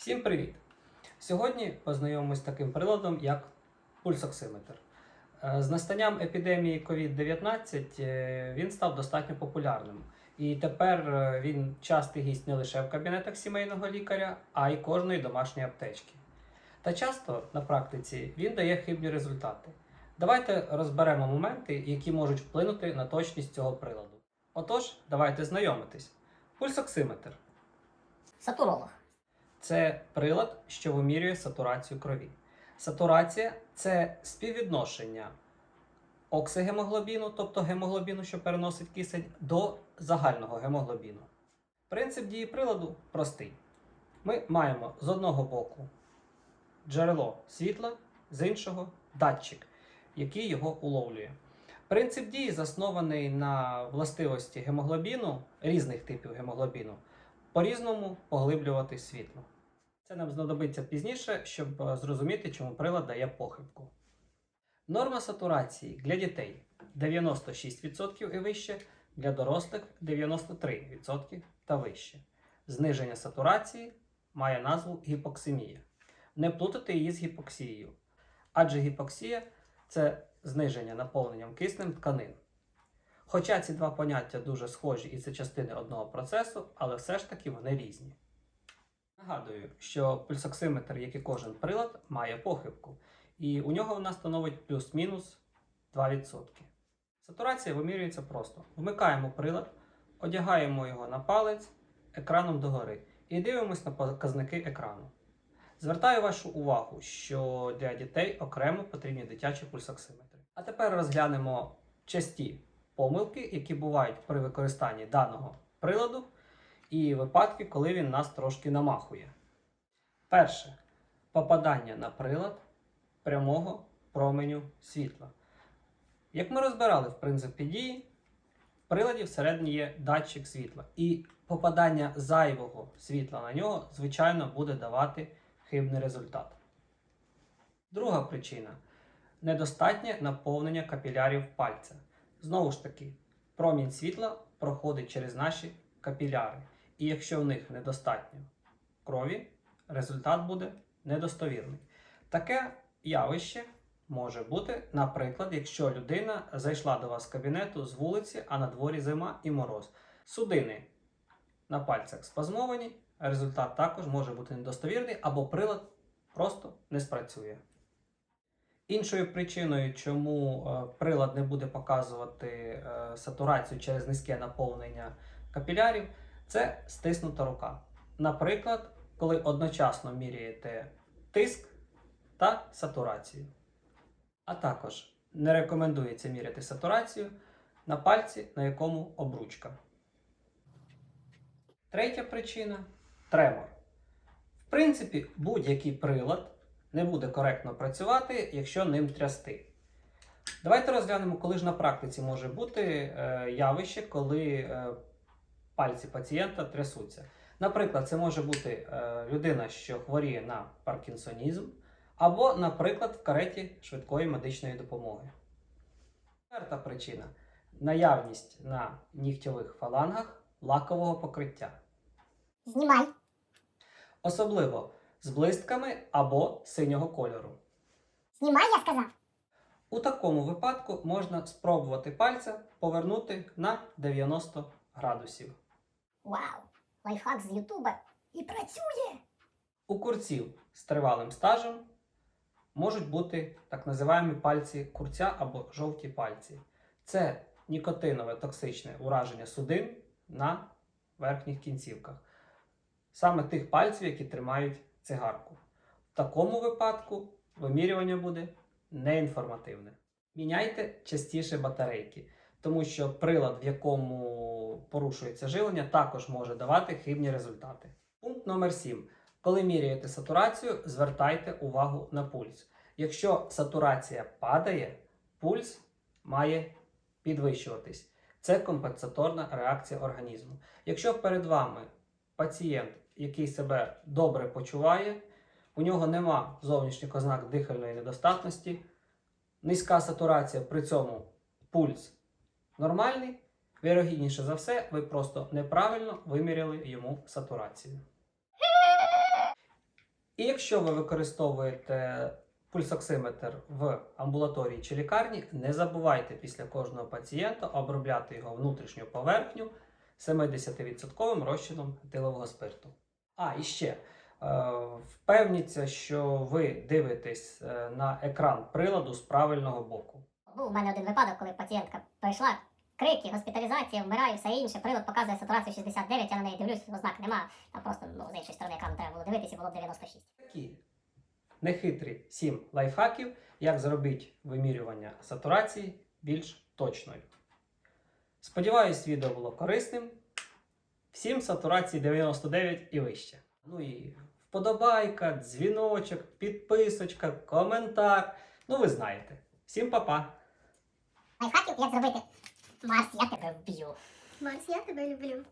Всім привіт! Сьогодні познайомимось з таким приладом, як пульсоксиметр. Е, З настанням епідемії COVID-19 е, він став достатньо популярним. І тепер е, він частий гість не лише в кабінетах сімейного лікаря, а й кожної домашньої аптечки. Та часто на практиці він дає хибні результати. Давайте розберемо моменти, які можуть вплинути на точність цього приладу. Отож, давайте знайомитись. Пульсоксиметр. Сатуролог. Це прилад, що вимірює сатурацію крові. Сатурація це співвідношення оксигемоглобіну, тобто гемоглобіну, що переносить кисень, до загального гемоглобіну. Принцип дії приладу простий. Ми маємо з одного боку джерело світла, з іншого датчик, який його уловлює. Принцип дії заснований на властивості гемоглобіну, різних типів гемоглобіну, по-різному поглиблювати світло. Це нам знадобиться пізніше, щоб е, зрозуміти, чому прилад дає похибку. Норма сатурації для дітей 96% і вище, для дорослих 93% та вище. Зниження сатурації має назву гіпоксимія. Не плутати її з гіпоксією, адже гіпоксія це зниження наповненням киснем тканин. Хоча ці два поняття дуже схожі і це частини одного процесу, але все ж таки вони різні. Нагадую, що пульсоксиметр, як і кожен прилад, має похибку, і у нього вона становить плюс-мінус 2%. Сатурація вимірюється просто. Вмикаємо прилад, одягаємо його на палець екраном догори і дивимося на показники екрану. Звертаю вашу увагу, що для дітей окремо потрібні дитячі пульсоксиметри. А тепер розглянемо часті помилки, які бувають при використанні даного приладу, і випадки, коли він нас трошки намахує. Перше попадання на прилад прямого променю світла. Як ми розбирали в принципі дії, в приладі всередині є датчик світла, і попадання зайвого світла на нього, звичайно, буде давати хибний результат. Друга причина недостатнє наповнення капілярів пальця. Знову ж таки, промінь світла проходить через наші капіляри. І якщо в них недостатньо крові, результат буде недостовірний. Таке явище може бути, наприклад, якщо людина зайшла до вас з кабінету з вулиці, а на дворі зима і мороз. Судини на пальцях спазмовані, результат також може бути недостовірний або прилад просто не спрацює. Іншою причиною, чому е, прилад не буде показувати е, сатурацію через низьке наповнення капілярів, це стиснута рука. Наприклад, коли одночасно міряєте тиск та сатурацію. А також не рекомендується міряти сатурацію на пальці, на якому обручка. Третя причина тремор. В принципі, будь-який прилад не буде коректно працювати, якщо ним трясти. Давайте розглянемо, коли ж на практиці може бути е, явище, коли е, пальці пацієнта трясуться. Наприклад, це може бути е, людина, що хворіє на паркінсонізм, або, наприклад, в кареті швидкої медичної допомоги. Четверта причина наявність на нігтєвих фалангах лакового покриття, Знімай. особливо з блистками або синього кольору. Знімай, я сказав. У такому випадку можна спробувати пальця повернути на 90 градусів. Вау! Лайфхак з Ютуба. І працює! У курців з тривалим стажем можуть бути так називаємо пальці курця або жовті пальці. Це нікотинове токсичне ураження судин на верхніх кінцівках. Саме тих пальців, які тримають цигарку. В такому випадку вимірювання буде неінформативне. Міняйте частіше батарейки, тому що прилад, в якому порушується жилення, також може давати хибні результати. Пункт номер 7. Коли міряєте сатурацію, звертайте увагу на пульс. Якщо сатурація падає, пульс має підвищуватись. Це компенсаторна реакція організму. Якщо перед вами пацієнт, який себе добре почуває, у нього нема зовнішніх ознак дихальної недостатності, низька сатурація, при цьому пульс нормальний, вірогідніше за все, ви просто неправильно виміряли йому сатурацію. І якщо ви використовуєте пульсоксиметр в амбулаторії чи лікарні, не забувайте після кожного пацієнта обробляти його внутрішню поверхню 70% розчином етилового спирту. А, і ще. Впевніться, що ви дивитесь на екран приладу з правильного боку. Був у мене один випадок, коли пацієнтка прийшла, крики, госпіталізація, вмирає, все інше. Прилад показує сатурацію 69, я на неї дивлюсь, ознак нема. Там просто ну, з іншої сторони екрану треба було дивитися, було б 96. Такі нехитрі 7 лайфхаків, як зробити вимірювання сатурації більш точною. Сподіваюсь, відео було корисним. Всім сатурації 99 і вище. Ну і вподобайка, дзвіночок, підписочка, коментар. Ну, ви знаєте. Всім па-па! Лайфхаків, як зробити? Марс, я тебе вб'ю. Марс, я тебе люблю.